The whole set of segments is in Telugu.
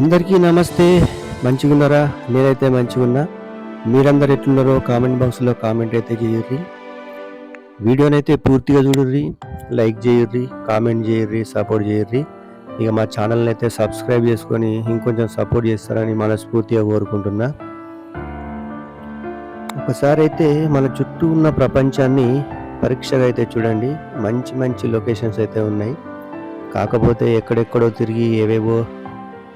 అందరికీ నమస్తే. మంచిగున్నారా? నేనైతే మంచిగున్నా. మీరందరు ఎట్లున్నారో కామెంట్ బాక్స్లో కామెంట్ అయితే చేయర్రి వీడియోనైతే పూర్తిగా చూడర్రి లైక్ చేయర్రి కామెంట్ చేయర్రి సపోర్ట్ చేయర్రి ఇక మా ఛానల్ని అయితే సబ్స్క్రైబ్ చేసుకొని ఇంకొంచెం సపోర్ట్ చేస్తారని మనస్ఫూర్తిగా కోరుకుంటున్నా. ఒకసారి అయితే మన చుట్టూ ఉన్న ప్రపంచాన్ని పరీక్షగా అయితే చూడండి. మంచి మంచి లొకేషన్స్ అయితే ఉన్నాయి. కాకపోతే ఎక్కడెక్కడో తిరిగి ఏవేవో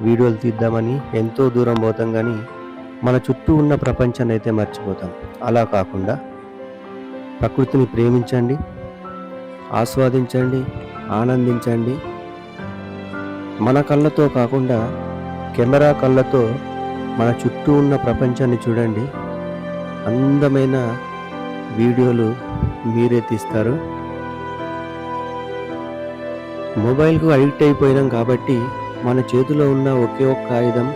వీడియోలు తీద్దామని ఎంతో దూరం పోతాం కానీ మన చుట్టూ ఉన్న ప్రపంచాన్ని అయితే మర్చిపోతాం. అలా కాకుండా ప్రకృతిని ప్రేమించండి ఆస్వాదించండి ఆనందించండి. మన కళ్ళతో కాకుండా కెమెరా కళ్ళతో మన చుట్టూ ఉన్న ప్రపంచాన్ని చూడండి. అందమైన వీడియోలు మీరే తీస్తారు. మొబైల్కు అడిక్ట్ అయిపోయినాం కాబట్టి మన చేతిలో ఉన్న ఒకే ఒక్క ఆయుధం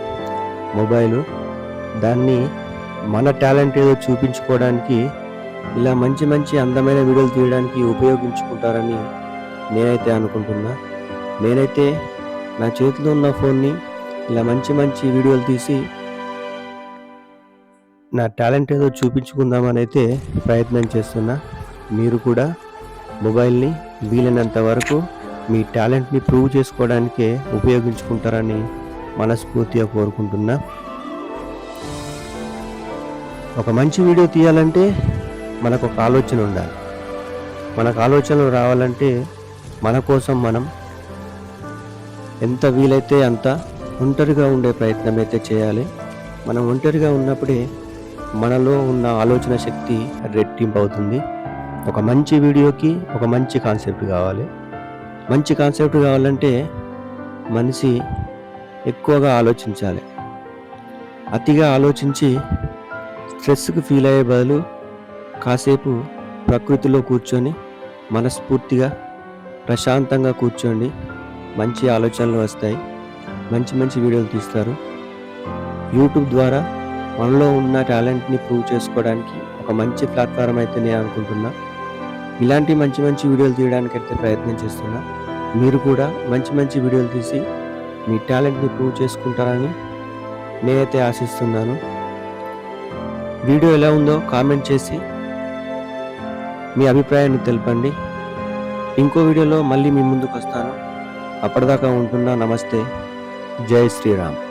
మొబైలు. దాన్ని మన టాలెంట్ ఏదో చూపించుకోవడానికి ఇలా మంచి మంచి అందమైన వీడియోలు తీయడానికి ఉపయోగించుకుంటారని నేనైతే అనుకుంటున్నా. నేనైతే నా చేతిలో ఉన్న ఫోన్ని ఇలా మంచి మంచి వీడియోలు తీసి నా టాలెంట్ ఏదో చూపించుకుందామని అయితే ప్రయత్నం చేస్తున్నా. మీరు కూడా మొబైల్ని వీలైనంత వరకు మీ టాలెంట్ని ప్రూవ్ చేసుకోవడానికే ఉపయోగించుకుంటారని మనస్ఫూర్తిగా కోరుకుంటున్నా. ఒక మంచి వీడియో తీయాలంటే మనకు ఒక ఆలోచన ఉండాలి. మనకు ఆలోచనలు రావాలంటే మన కోసం మనం ఎంత వీలైతే అంత ఒంటరిగా ఉండే ప్రయత్నం అయితే చేయాలి. మనం ఒంటరిగా ఉన్నప్పుడే మనలో ఉన్న ఆలోచన శక్తి రెట్టింపు అవుతుంది ఒక మంచి వీడియోకి ఒక మంచి కాన్సెప్ట్ కావాలి. మంచి కాన్సెప్ట్ కావాలంటే మనిషి ఎక్కువగా ఆలోచించాలి. అతిగా ఆలోచించి స్ట్రెస్కి ఫీల్ అయ్యే బదులు కాసేపు ప్రకృతిలో కూర్చొని మనస్ఫూర్తిగా ప్రశాంతంగా కూర్చోండి. మంచి ఆలోచనలు వస్తాయి. మంచి మంచి వీడియోలు తీస్తారు. యూట్యూబ్ ద్వారా మనలో ఉన్న టాలెంట్ని ప్రూవ్ చేసుకోవడానికి ఒక మంచి ప్లాట్ఫారం అయితే నేను అనుకుంటున్నాను ఇలాంటి మంచి మంచి వీడియోలు తీయడానికి అయితే ప్రయత్నం చేస్తున్నా. మీరు కూడా మంచి మంచి వీడియోలు తీసి మీ టాలెంట్ని ప్రూవ్ చేసుకుంటారని నేనైతే ఆశిస్తున్నాను. వీడియో ఎలా ఉందో కామెంట్ చేసి మీ అభిప్రాయాన్ని తెలపండి. ఇంకో వీడియోలో మళ్ళీ మీ ముందుకు వస్తాను. అప్పటిదాకా ఉంటున్నా నమస్తే. జై శ్రీరామ్.